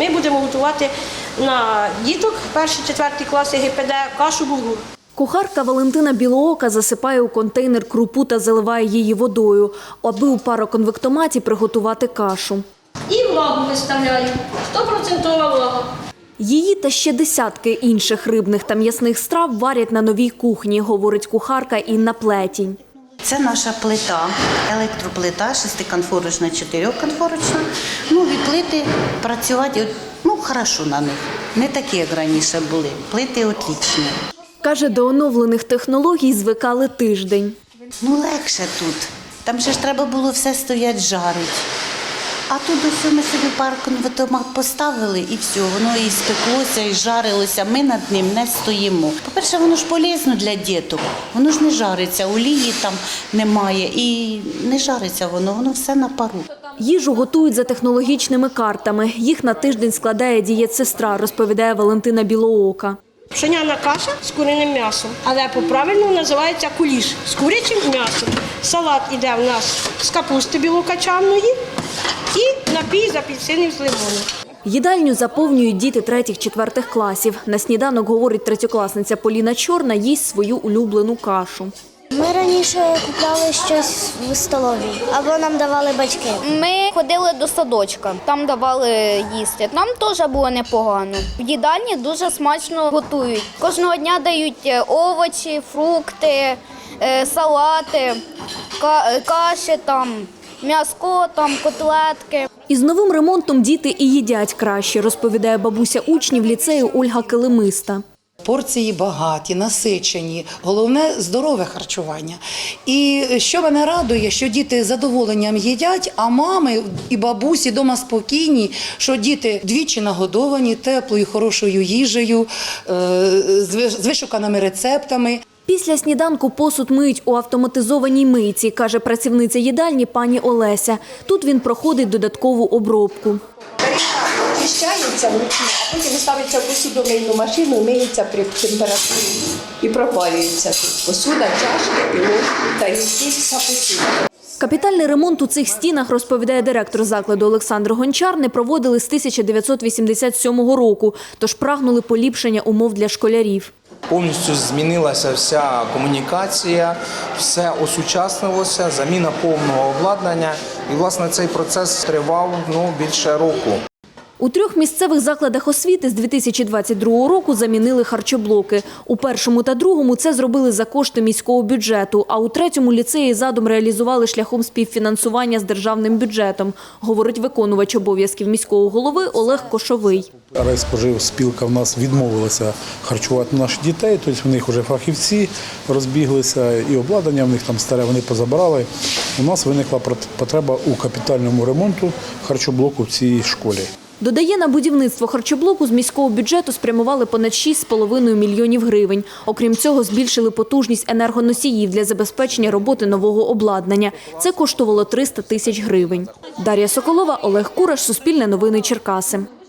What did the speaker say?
Ми будемо готувати на діток перші четверті класи ГПД кашу булгур. Кухарка Валентина Білоока засипає у контейнер крупу та заливає її водою, аби у пароконвектоматі приготувати кашу. І влагу виставляю. 100% влага. Її та ще десятки інших рибних та м'ясних страв варять на новій кухні, говорить кухарка Інна Плетінь. Це наша плита, електроплита, шестиконфорочна, чотирьохконфорочна. Ну, від плити працювати ну, хорошо на них. Не такі, як раніше були. Плити отлічні. Каже, до оновлених технологій звикали тиждень. Ну, легше тут. Там же ж треба було все стоять жарить. А тут ось ми собі парконватомат поставили і все, воно і спеклося, і жарилося. Ми над ним не стоїмо. По-перше, воно ж полезно для діток. Воно ж не жариться, олії там немає і не жариться воно, воно все на пару. Їжу готують за технологічними картами. Їх на тиждень складає дієтсестра, розповідає Валентина Білоока. Пшеняна каша з куриним м'ясом, але по-правильному називається куліш з курячим м'ясом. Салат іде у нас з капусти білокачанної з апельсинів з лимоном. Їдальню заповнюють діти третіх-четвертих класів. На сніданок, говорить третьокласниця Поліна Чорна, їсть свою улюблену кашу. Ми раніше купляли щось в столовій або нам давали батьки. Ми ходили до садочка, там давали їсти. Там теж було непогано. В їдальні дуже смачно готують. Кожного дня дають е, овочі, фрукти, е, салати, е, каші, там, м'яско, там, котлетки. Із новим ремонтом діти і їдять краще, розповідає бабуся учнів ліцею Ольга Килимиста. Порції багаті, насичені, головне здорове харчування. І що мене радує, що діти з задоволенням їдять, а мами і бабусі вдома спокійні, що діти двічі нагодовані теплою, хорошою їжею, е, з вишуканими рецептами. Після сніданку посуд миють у автоматизованій мийці, каже працівниця їдальні пані Олеся. Тут він проходить додаткову обробку. очищається вручну, а потім ставиться в посудомийну машину, і миється при температурі і пропалюється тут. Посуда, чашки, пілок та якісь посуда. Капітальний ремонт у цих стінах, розповідає директор закладу Олександр Гончар, не проводили з 1987 року, тож прагнули поліпшення умов для школярів. Повністю змінилася вся комунікація, все осучаснилося, заміна повного обладнання. І власне цей процес тривав ну більше року. У трьох місцевих закладах освіти з 2022 року замінили харчоблоки. У першому та другому це зробили за кошти міського бюджету, а у третьому ліцеї задум реалізували шляхом співфінансування з державним бюджетом, говорить виконувач обов'язків міського голови Олег Кошовий. Райспоживспілка в нас відмовилася харчувати наших дітей, тобто в них вже фахівці розбіглися і обладнання в них там старе вони позабрали. У нас виникла потреба у капітальному ремонту харчоблоку в цій школі. Додає, на будівництво харчоблоку з міського бюджету спрямували понад 6,5 мільйонів гривень. Окрім цього, збільшили потужність енергоносіїв для забезпечення роботи нового обладнання. Це коштувало 300 тисяч гривень. Дар'я Соколова, Олег Кураш, Суспільне новини Черкаси.